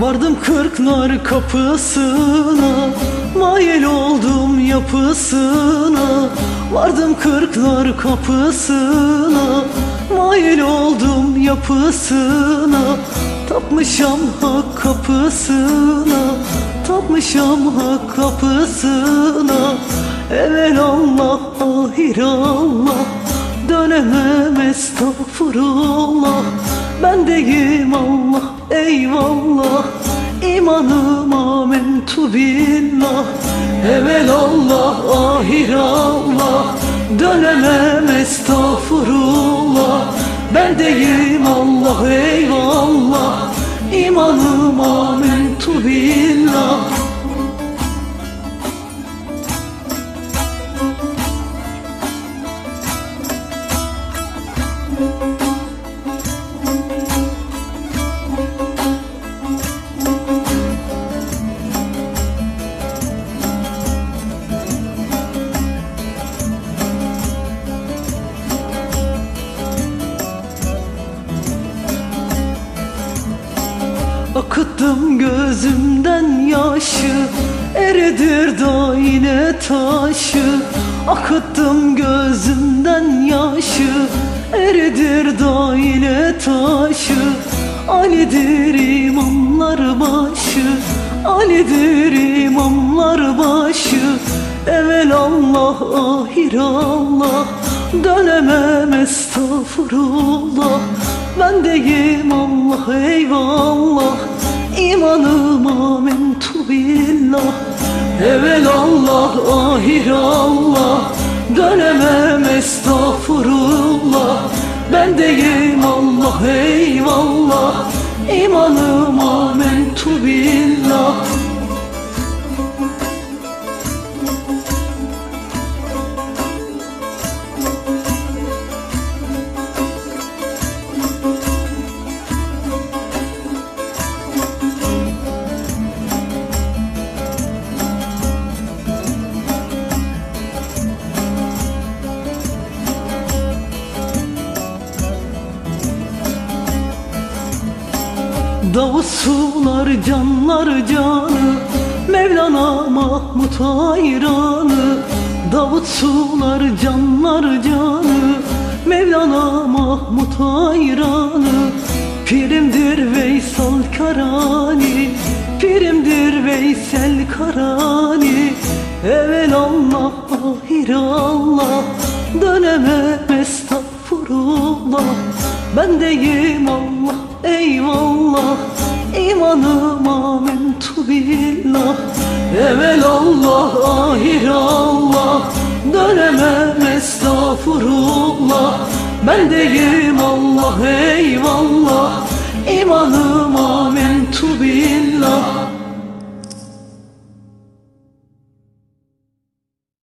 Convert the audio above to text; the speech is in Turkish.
Vardım kırklar kapısına Mail oldum yapısına. Vardım kırklar kapısına Mail oldum yapısına. Tapmışam hak kapısına Tapmışam hak kapısına. Evvel Allah ahir Allah Dönemem estağfurullah. Ben deyim Allah eyvallah İmanım amentu billah Evvel Allah ahir Allah Dönemem estağfurullah. Ben deyim Allah eyvallah. İmanım amentu billah Akıttım gözümden yaşı Eridir da yine taşı. Akıttım gözümden yaşı Eridir da yine taşı. Ali'dir imamlar başı Ali'dir imamlar başı. Evvel Allah ahir Allah Dönemem estağfurullah Ben deyim Allah eyvallah. İmanım amentu billah Evvel Allah ahir Allah. Dönemem estağfurullah. Ben deyim Allah eyvallah. İmanım amentu billah Davut sular canlar canı Mevlana Mahmut hayranı. Davut sular canlar canı Mevlana Mahmut hayranı. Pirimdir Veysel Karani Pirimdir Veysel Karani. Evvel Allah ahir Allah Dönemem estağfurullah. Ben deyim Allah billah Evvel Allah ahir Allah Dönemem estağfurullah. Ben deyim Allah eyvallah. İmanım